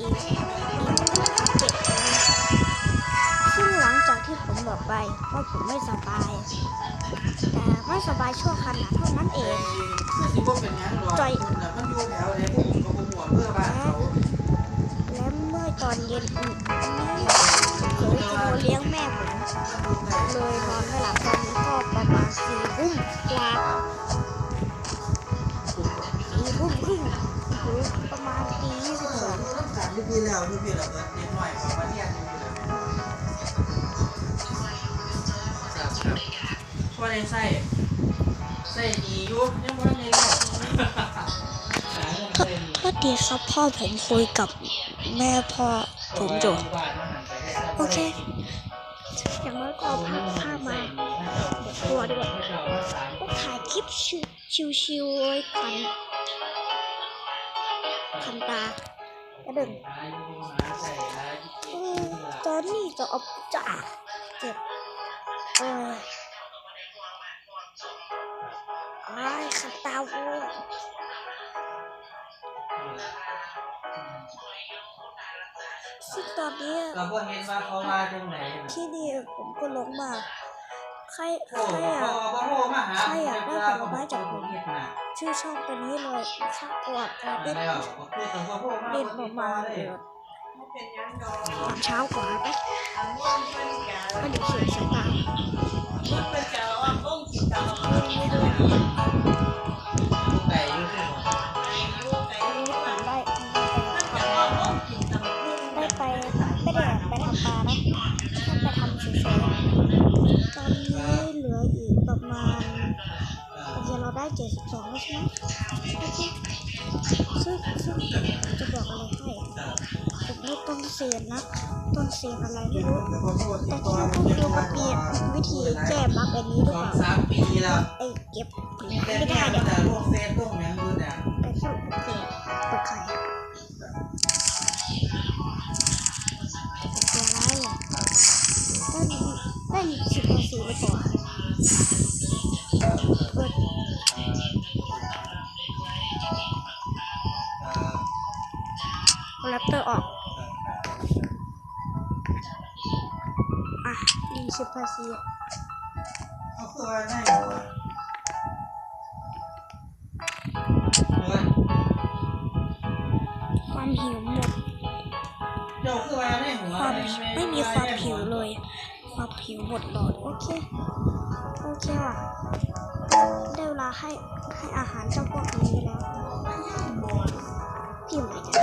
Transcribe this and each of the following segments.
อีกซึ่งหลังจากที่ผมบอกไปว่าผมไม่สบาย แต่ไม่สบายชั่วขณะเท่านั้นเองจอยคุณน่ะมันอยู่แถวไหนพวกผมกับผมหัวเพื่อบ้านเขาและเมื่อตอนเย็นอีกนี้เคยจะเลี้ยงแม่ผมเลยนอนไม่หลับตอนนี้ก็ประมาณสี่ทุ่มกว่า พี่พี่แล้วที่พี่แล้วก็นิดหน่อยของวันเนี้ยนี่แหละครับครับพอได้ใส่ใส่ดีอยู่ยังบ่ได้แล้วหาเรื่องใส่ดีพอดีครับพ่อผมคุยกับแม่พ่อผมอยู่โอเค อย่างน้อยก็เอาภาพภาพมาตัวดีกว่าก็ถ่ายคลิปชิวๆไว้พันพันตา กระดึงเออตอนนี้จะเอาจ่าเจ็บเออไอ้ายขันตาวัวซึ่งตอนนี้เราก็เห็นว่าเขามาตรงไหนนะที่นี่ผมก็ลงมาใครโอ้ใครพออะพอโทรมาหาใครอยากได้ผลไม้จากผมเฮ็ดน่ะ ชื่อช่องตัวนี้เลยข้าวอวดการเล่นแล้วก็คือแต่พอโทรมาเล่นบ่อติอกดมาต่อเลเลยยตอนเช้ากว่าไปก็เดี๋ยวเสียสตางค์ไได้เจ็ดสิบสองใช่ไหมโอเคซึ่งซึ่งจะบอกอะไรให้ผมได้ต้นเสียนนะต้นเสียนอะไรไม่รู้แต่พอโทรติแต่ดต่อที่รู้ก็คือมันวิธีแก้บั๊กอันนี้หรือเปล่าไอ้เก็บแต่ไม่เนี่ได้ยเนี่ย อแรปเตอร์ออก อะดีสิบกว่าสีเขาคือว่าได้หัวหัวความหิวหมดควาได้หัวความไม่มีความผิวเลย ความผิวหมดหลอด โอเค โอเคว่ะ ได้เวลาให้ให้อาหารเจ้าพวกนี้แล้ว พิมพ์อะไรกั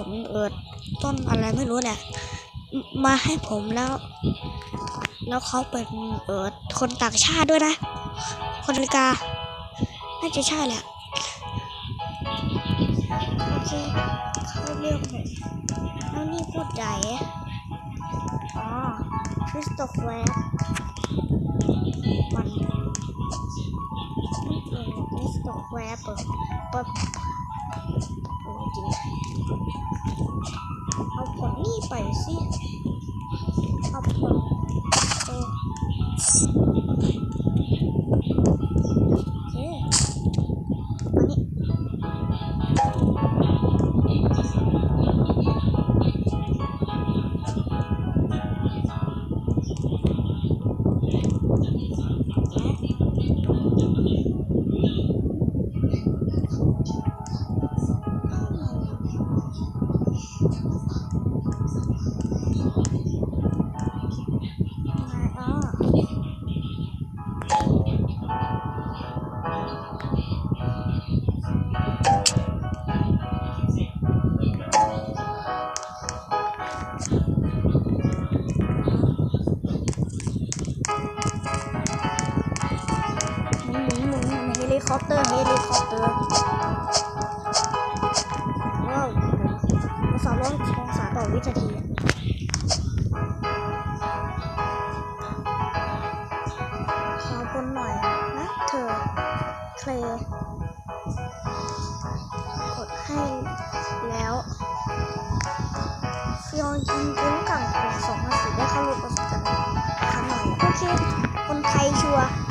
ผลเอิดต้นอะไรไม่รู้แหละมมาให้ผมแล้ว แล้วเขาเป็นเอิดคนต่างชาติด้วยนะ คนอเมริกา น่าจะใช่แหละโอเคเข้าเรื่องเลยแล้วนี่พูดใหญ่อ๋อคริสโตแฟร์มันคริสโตแฟร์เปิดเปิด จริงเอาผลนี่ไปสิ เอาผลเออ คอปเตอร์เฮลิคอปเตอร์ว้าวสามร้อยองศาต่อวินาทีอะขอบนหน่อยนะเธอเคลกดให้แล้วฟิยองยิงกุ้งกังสองพันสี่ได้เข้าร่วมประสบการณ์ครั้งหน่อยโอเค คนไทยชัวร์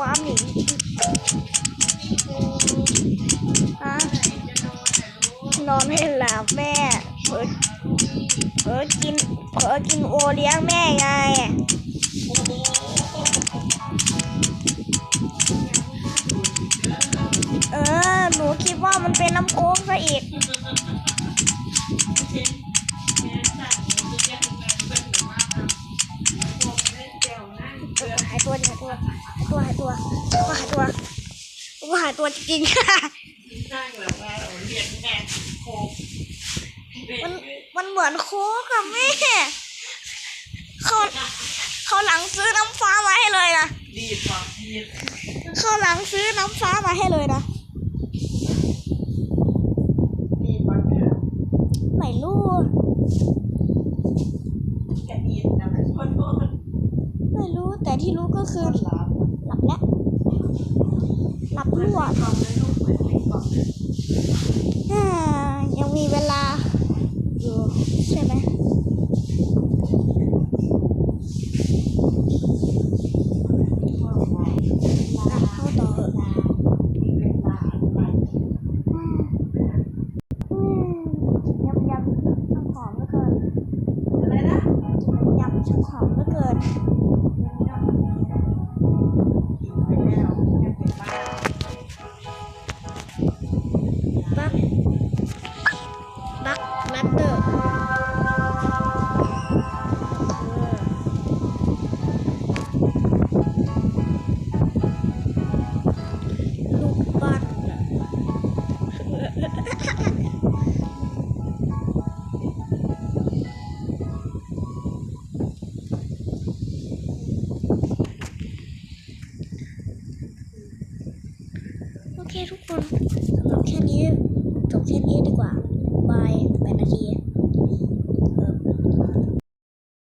ว้ามหนีฮะนอนไม่หลับแม่เผลอเผลอกินเผลอกินโอเลี้ยงแม่ไงเออ หนูคิดว่ามันเป็นน้ำโค้งซะอีก หายตัวหายตัวก็หายตัวก็หายตัวจริงๆมันมันเหมือนโค้กอะแม่เขาเขาหลังซื้อน้ำฟ้ามาให้เลยนะดีดว่ะดีดเขาหลังซื้อน้ำฟ้ามาให้เลยนะ